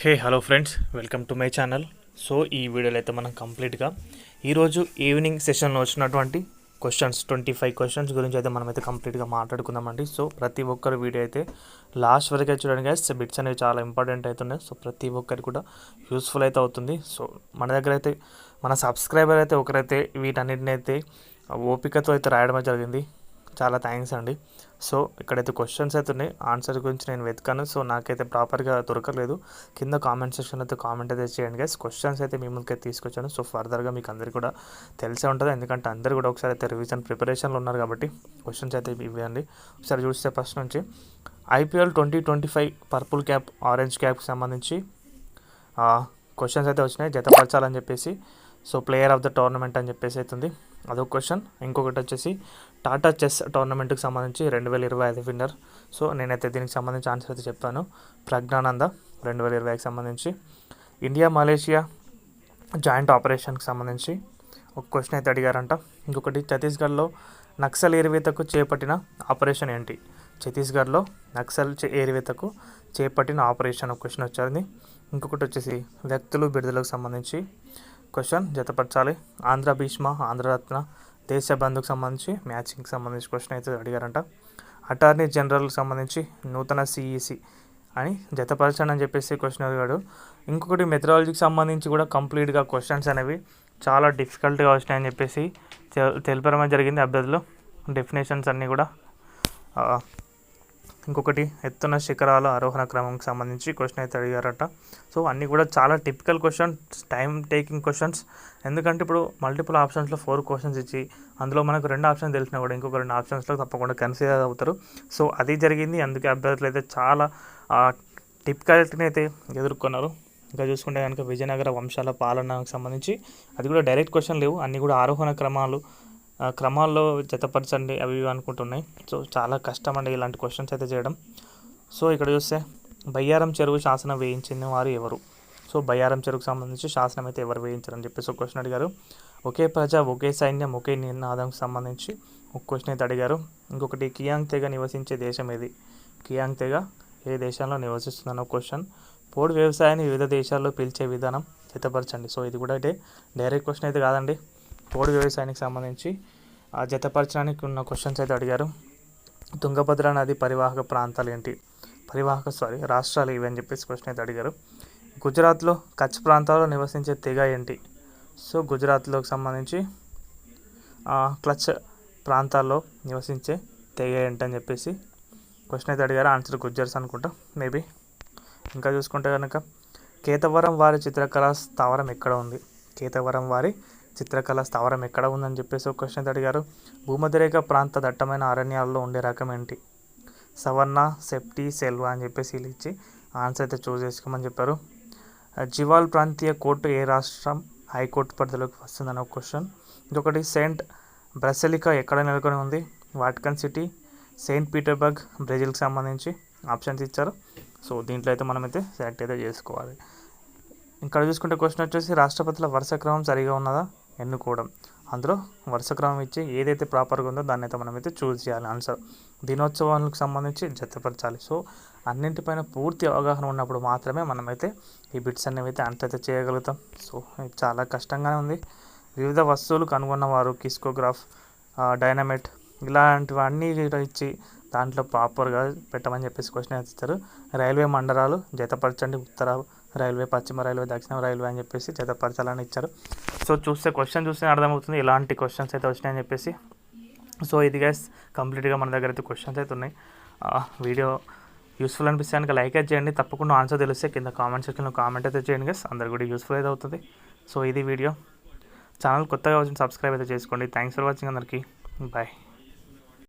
Hey hello friends welcome to my channel so ఈ వీడియోలో అయితే మనం కంప్లీట్గా ఈరోజు ఈవినింగ్ సెషన్లో వచ్చినటువంటి క్వశ్చన్స్ ట్వంటీ ఫైవ్ క్వశ్చన్స్ గురించి అయితే మనమైతే కంప్లీట్గా మాట్లాడుకుందామండి. సో ప్రతి ఒక్కరి వీడియో అయితే లాస్ట్ వరకు అయితే చూడండి గైస్ బిట్స్ అనేవి చాలా ఇంపార్టెంట్ అవుతున్నాయి సో ప్రతి ఒక్కరికి కూడా యూస్ఫుల్ అయితే అవుతుంది. సో మన దగ్గర అయితే మన సబ్స్క్రైబర్ అయితే ఒకరైతే వీటన్నిటిని అయితే ఓపికతో అయితే రాయడమే జరిగింది. చాలా థ్యాంక్స్ అండి. సో ఇక్కడైతే క్వశ్చన్స్ అయితే ఉన్నాయి. ఆన్సర్ గురించి నేను వెతికాను. సో నాకైతే ప్రాపర్గా దొరకలేదు. కింద కామెంట్ సెక్షన్ అయితే కామెంట్ అయితే చేయండి గైస్ క్వశ్చన్స్ అయితే మీ ముందుకైతే తీసుకొచ్చాను. సో ఫర్దర్గా మీకు అందరికీ కూడా తెలిసే ఉంటుంది. ఎందుకంటే అందరు కూడా ఒకసారి అయితే రివిజన్ ప్రిపరేషన్లో ఉన్నారు కాబట్టి క్వశ్చన్స్ అయితే ఇవ్వండి ఒకసారి చూస్తే ఫస్ట్ నుంచి IPL twenty twenty five purple cap orange క్యాప్కి సంబంధించి క్వశ్చన్స్ అయితే వచ్చినాయి. జతపరచాలని చెప్పేసి. So player of the tournament అని చెప్పేసి అవుతుంది అదొక క్వశ్చన్ ఇంకొకటి వచ్చేసి టాటా చెస్ టోర్నమెంట్కి సంబంధించి రెండు వేల ఇరవై ఐదు విన్నర్. సో నేనైతే దీనికి సంబంధించి ఆన్సర్ అయితే చెప్పాను ప్రజ్ఞానంద రెండు వేల ఇరవైకి సంబంధించి. ఇండియా మలేషియా జాయింట్ ఆపరేషన్కి సంబంధించి ఒక క్వశ్చన్ అయితే అడిగారంట. ఇంకొకటి ఛత్తీస్గఢ్లో నక్సల్ ఏరివేతకు చేపట్టిన ఆపరేషన్ ఏంటి? ఛత్తీస్గఢ్లో నక్సల్ ఏరివేతకు చేపట్టిన ఆపరేషన్ ఒక క్వశ్చన్ వచ్చింది. ఇంకొకటి వచ్చేసి వ్యక్తులు బిడుదలకు సంబంధించి క్వశ్చన్ జతపరచాలి. ఆంధ్ర భీష్మ ఆంధ్రరత్న దేశ బంధుకు సంబంధించి మ్యాచింగ్కి సంబంధించి క్వశ్చన్ అయితే అడిగారంట. అటార్నీ జనరల్కి సంబంధించి నూతన సిఈసి అని జతపరచండి అని చెప్పేసి క్వశ్చన్ అడిగాడు. ఇంకొకటి మెథడాలజీకి సంబంధించి కూడా కంప్లీట్గా క్వశ్చన్స్ అనేవి చాలా డిఫికల్ట్గా వచ్చినాయని చెప్పేసి తె- జరిగింది అభ్యర్థులు. డెఫినేషన్స్ అన్నీ కూడా ఇంకొకటి ఎత్తున శిఖరాల ఆరోహణ క్రమంకి సంబంధించి క్వశ్చన్ అయితే అడిగారట. సో అన్నీ కూడా చాలా typical questions time taking questions ఎందుకంటే ఇప్పుడు మల్టిపుల్ ఆప్షన్స్లో ఫోర్ క్వశ్చన్స్ ఇచ్చి అందులో మనకు రెండు ఆప్షన్స్ తెలిసినా కూడా ఇంకొక రెండు ఆప్షన్స్లో తప్పకుండా కన్సిడర్ అవుతారు. సో అది జరిగింది. అందుకే అభ్యర్థులు అయితే చాలా టిపికాలిటీని అయితే ఎదుర్కొన్నారు. ఇంకా చూసుకుంటే కనుక విజయనగర వంశాల పాలనకు సంబంధించి అది కూడా డైరెక్ట్ క్వశ్చన్ లేవు. అన్నీ కూడా ఆరోహణ క్రమాలు క్రమాల్లో జతపరచండి అవి ఇవి అనుకుంటున్నాయి. సో చాలా కష్టం అండి ఇలాంటి క్వశ్చన్స్ అయితే చేయడం. సో ఇక్కడ చూస్తే బయ్యారం చెరువు శాసనం వేయించిన వారు ఎవరు? సో బయ్యారం చెరువుకు సంబంధించి శాసనం అయితే ఎవరు వేయించారని చెప్పేసి ఒక క్వశ్చన్ అడిగారు. ఒకే ప్రజ ఒకే సైన్యం ఒకే నినాదంకి సంబంధించి ఒక క్వశ్చన్ అయితే అడిగారు. ఇంకొకటి కియాంగ్ తెగ నివసించే దేశం ఏది? కియాంగ్ తెగ ఏ దేశంలో నివసిస్తుందన్న క్వశ్చన్ పోడు వ్యవసాయాన్ని వివిధ దేశాల్లో పిలిచే విధానం జతపరచండి. సో ఇది కూడా అయితే డైరెక్ట్ క్వశ్చన్ అయితే కాదండి. పోడు వ్యవసాయానికి సంబంధించి జతపరచడానికి ఉన్న క్వశ్చన్స్ అయితే అడిగారు. తుంగభద్ర నది పరివాహక ప్రాంతాలు ఏంటి? పరివాహక సారీ రాష్ట్రాలు ఇవి అని చెప్పేసి క్వశ్చన్ అయితే అడిగారు. గుజరాత్లో కచ్ ప్రాంతాల్లో నివసించే తెగ ఏంటి? సో గుజరాత్లోకి సంబంధించి క్లచ్ ప్రాంతాల్లో నివసించే తెగ ఏంటని చెప్పేసి క్వశ్చన్ అయితే అడిగారు. ఆన్సర్ గుజ్జర్స్ అనుకుంటా మేబీ ఇంకా చూసుకుంటే కనుక కేతవరం వారి చిత్రకళా స్థావరం ఎక్కడ ఉంది? కేతవరం వారి చిత్రకళా స్థావరం ఎక్కడ ఉందని చెప్పేసి ఒక క్వశ్చన్ అడిగారు. భూమధ్యరేఖ ప్రాంత దట్టమైన అరణ్యాల్లో ఉండే రకం ఏంటి? సవర్ణ సెప్టి సెల్వా అని చెప్పేసి వీళ్ళు ఇచ్చి ఆన్సర్ అయితే చూస్ చేసుకోమని చెప్పారు. జివాల్ ప్రాంతీయ కోర్టు ఏ రాష్ట్రం హైకోర్టు పరిధిలోకి వస్తుందని ఒక క్వశ్చన్ ఇంకొకటి సెయింట్ బ్రసెలికా ఎక్కడ నెలకొని ఉంది? వాటికన్ సిటీ సెయింట్ పీటర్బర్గ్ బ్రెజిల్కి సంబంధించి ఆప్షన్స్ ఇచ్చారు. సో దీంట్లో అయితే మనమైతే సెలెక్ట్ అయితే చేసుకోవాలి. ఇక్కడ చూసుకుంటే క్వశ్చన్ వచ్చేసి రాష్ట్రపతుల వరుస క్రమం సరిగా ఉన్నదా? ఎన్నుకోవడం. అందులో వరుస క్రమం ఇచ్చి ఏదైతే ప్రాపర్గా ఉందో దాన్ని అయితే మనమైతే చూస్ చేయాలి. ఆన్సర్ దినోత్సవాలకు సంబంధించి జతపరచాలి. సో అన్నింటిపైన పూర్తి అవగాహన ఉన్నప్పుడు మాత్రమే మనమైతే ఈ బిట్స్ అనేవి అయితే ఆన్సర్ అయితే చేయగలుగుతాం. సో ఇది చాలా కష్టంగానే ఉంది. వివిధ వస్తువులు కనుగొన్నవారు కిస్కోగ్రాఫ్ డైనమైట్ ఇలాంటివన్నీ కూడా ఇచ్చి దాంట్లో ప్రాపర్గా పెట్టమని చెప్పేసి క్వశ్చన్ ఇస్తారు. రైల్వే మండలాలు జతపరచండి. ఉత్తర రైల్వే పశ్చిమ రైల్వే దక్షిణ రైల్వే అని చెప్పేసి జతపరచాలని ఇచ్చారు. సో చూస్తే క్వశ్చన్ చూస్తే అర్థమవుతుంది ఎలాంటి క్వశ్చన్స్ అయితే వచ్చినాయని చెప్పేసి. సో ఇది గైస్ కంప్లీట్గా మన దగ్గర అయితే క్వశ్చన్స్ అయితే ఉన్నాయి. వీడియో యూస్ఫుల్ అనిపిస్తే కనుక లైక్ అయితే చేయండి. తప్పకుండా ఆన్సర్ తెలిస్తే కింద కామెంట్ సెక్షన్లో కామెంట్ అయితే చేయండి గైస్ అందరు కూడా యూస్ఫుల్ అయితే అవుతుంది. సో ఇది వీడియో ఛానల్ కొత్తగా వచ్చిన సబ్స్క్రైబ్ అయితే చేసుకోండి. థ్యాంక్స్ ఫర్ వాచింగ్ అందరికీ. బాయ్